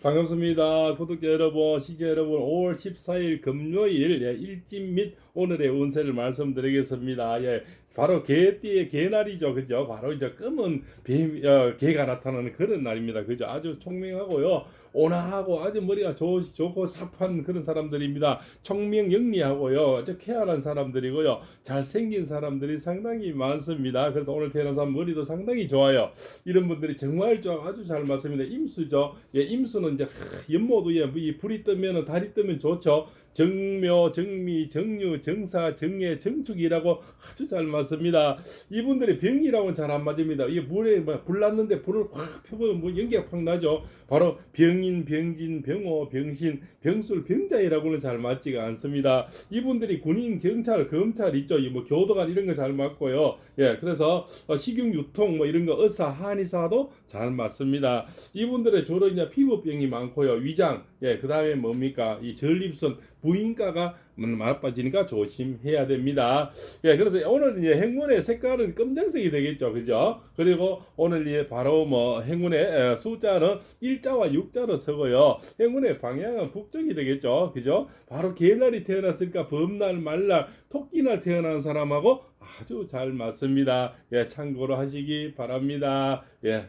반갑습니다. 구독자 여러분, 시청자 여러분, 5월 14일 금요일 예, 일진 및 오늘의 운세를 말씀드리겠습니다. 예, 바로 개띠의 개날이죠, 그죠? 바로 이제 검은 뱀, 어, 개가 나타나는 그런 날입니다, 그죠? 아주 총명하고요, 온화하고 아주 머리가 좋, 좋고 삽한 그런 사람들입니다. 총명 영리하고요, 아주 쾌활한 사람들이고요, 잘생긴 사람들이 상당히 많습니다. 그래서 오늘 태어난 사람 머리도 상당히 좋아요. 이런 분들이 정말 좀 아주 잘 맞습니다. 임수죠. 예, 임수는 이제 하, 연모도 예, 이 불이 뜨면은 달이 뜨면 좋죠. 정묘, 정미, 정유, 정사, 정예, 정축이라고 아주 잘 맞습니다. 이분들의 병이라고는 잘 안 맞습니다. 이게 물에 뭐불 났는데 불을 확 펴보면 뭐 연기가 팍 나죠. 바로 병인, 병진, 병호, 병신, 병술, 병자이라고는 잘 맞지가 않습니다. 이분들이 군인, 경찰, 검찰 있죠. 이뭐 교도관 이런 거 잘 맞고요. 예, 그래서 어, 식용 유통 뭐 이런 거 의사, 한의사도 잘 맞습니다. 이분들의 주로 이제 피부병이 많고요. 위장, 예, 그 다음에 뭡니까? 이 전립선, 부인과가 맞빠지니까 조심해야 됩니다. 예, 그래서 오늘 이제 행운의 색깔은 검정색이 되겠죠. 그죠? 그리고 오늘 이 바로 뭐 행운의 에, 숫자는 일자와 육자로 서고요. 행운의 방향은 북쪽이 되겠죠. 그죠? 바로 개날이 태어났으니까 범날, 말날, 토끼날 태어난 사람하고 아주 잘 맞습니다. 예, 참고로 하시기 바랍니다. 예.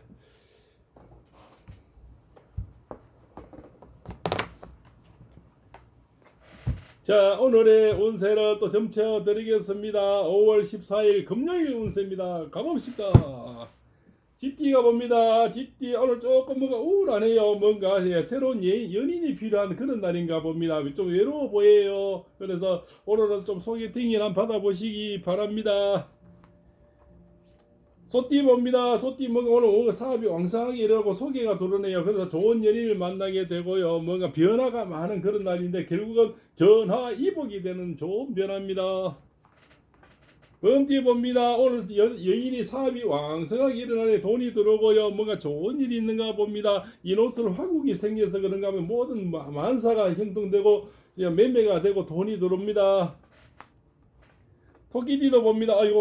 자, 오늘의 운세를 또 점쳐 드리겠습니다. 5월 14일 금요일 운세입니다. 가봅시다. 쥐띠가 봅니다. 쥐띠 오늘 조금 뭔가 우울하네요. 뭔가 예, 새로운 예, 연인이 필요한 그런 날인가 봅니다. 좀 외로워 보여요. 그래서 오늘은 좀 소개팅을 한번 받아보시기 바랍니다. 소띠 봅니다. 소띠 뭔가 오늘 뭔가 사업이 왕성하게 일어나고 소개가 들어오네요. 그래서 좋은 연인을 만나게 되고요. 뭔가 변화가 많은 그런 날인데 결국은 전화 이복이 되는 좋은 변화입니다. 범띠 봅니다. 오늘 여, 여인이 사업이 왕성하게 일어나네 돈이 들어오고요. 뭔가 좋은 일이 있는가 봅니다. 인옷을 화국이 생겨서 그런가 하면 모든 마- 만사가 이제 매매가 되고 돈이 들어옵니다. 토끼띠도 봅니다. 아 이거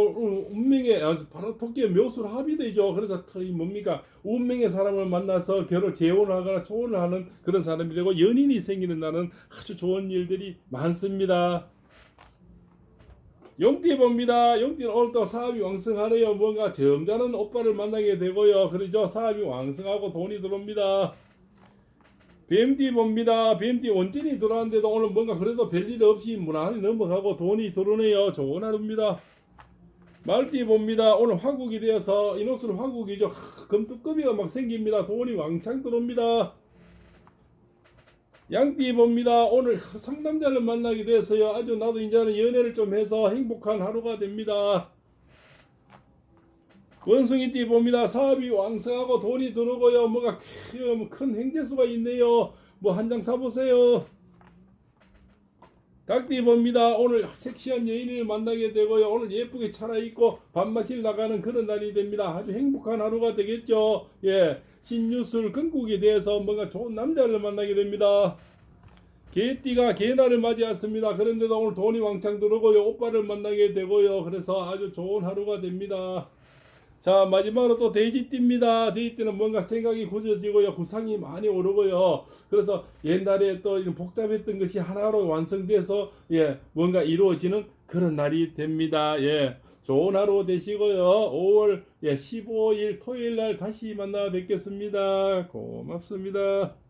운명의 아, 바로 토끼의 묘수로 합의되죠. 그래서 터- 이 뭡니까 운명의 사람을 만나서 결혼 재혼을 하거나 초혼을 하는 그런 사람이 되고 연인이 생기는 날은 아주 좋은 일들이 많습니다. 용띠 봅니다. 용띠는 오늘 또 사업이 왕성하네요. 뭔가 점잖은 오빠를 만나게 되고요. 그러죠. 사업이 왕성하고 돈이 들어옵니다. 뱀띠 봅니다. 뱀띠 원진이 들어왔는데도 오늘 뭔가 그래도 별일 없이 무난히 넘어가고 돈이 들어오네요. 좋은 하루입니다. 말띠 봅니다. 오늘 화국이 되어서 인옷을 화국이죠. 하, 금뚜껑이가 막 생깁니다. 돈이 왕창 들어옵니다. 양띠 봅니다. 오늘 상남자를 만나게 돼서요. 아주 나도 이제는 연애를 좀 해서 행복한 하루가 됩니다. 원숭이 띠 봅니다. 사업이 왕성하고 돈이 들어오고요. 뭐가 큰, 큰 행재수가 있네요. 뭐 한 장 사보세요. 닭띠 봅니다. 오늘 섹시한 여인을 만나게 되고요. 오늘 예쁘게 차려입고 밥맛을 나가는 그런 날이 됩니다. 아주 행복한 하루가 되겠죠. 예. 신유술 건국이 돼서 뭔가 좋은 남자를 만나게 됩니다. 개띠가 개날을 맞이했습니다. 그런데도 오늘 돈이 왕창 들어오고요. 오빠를 만나게 되고요. 그래서 아주 좋은 하루가 됩니다. 자 마지막으로 또 돼지띠입니다. 돼지띠는 뭔가 생각이 굳어지고요. 구상이 많이 오르고요. 그래서 옛날에 또 이런 복잡했던 것이 하나로 완성돼서 예 뭔가 이루어지는 그런 날이 됩니다. 예 좋은 하루 되시고요. 5월 예 15일 토요일 날 다시 만나 뵙겠습니다. 고맙습니다.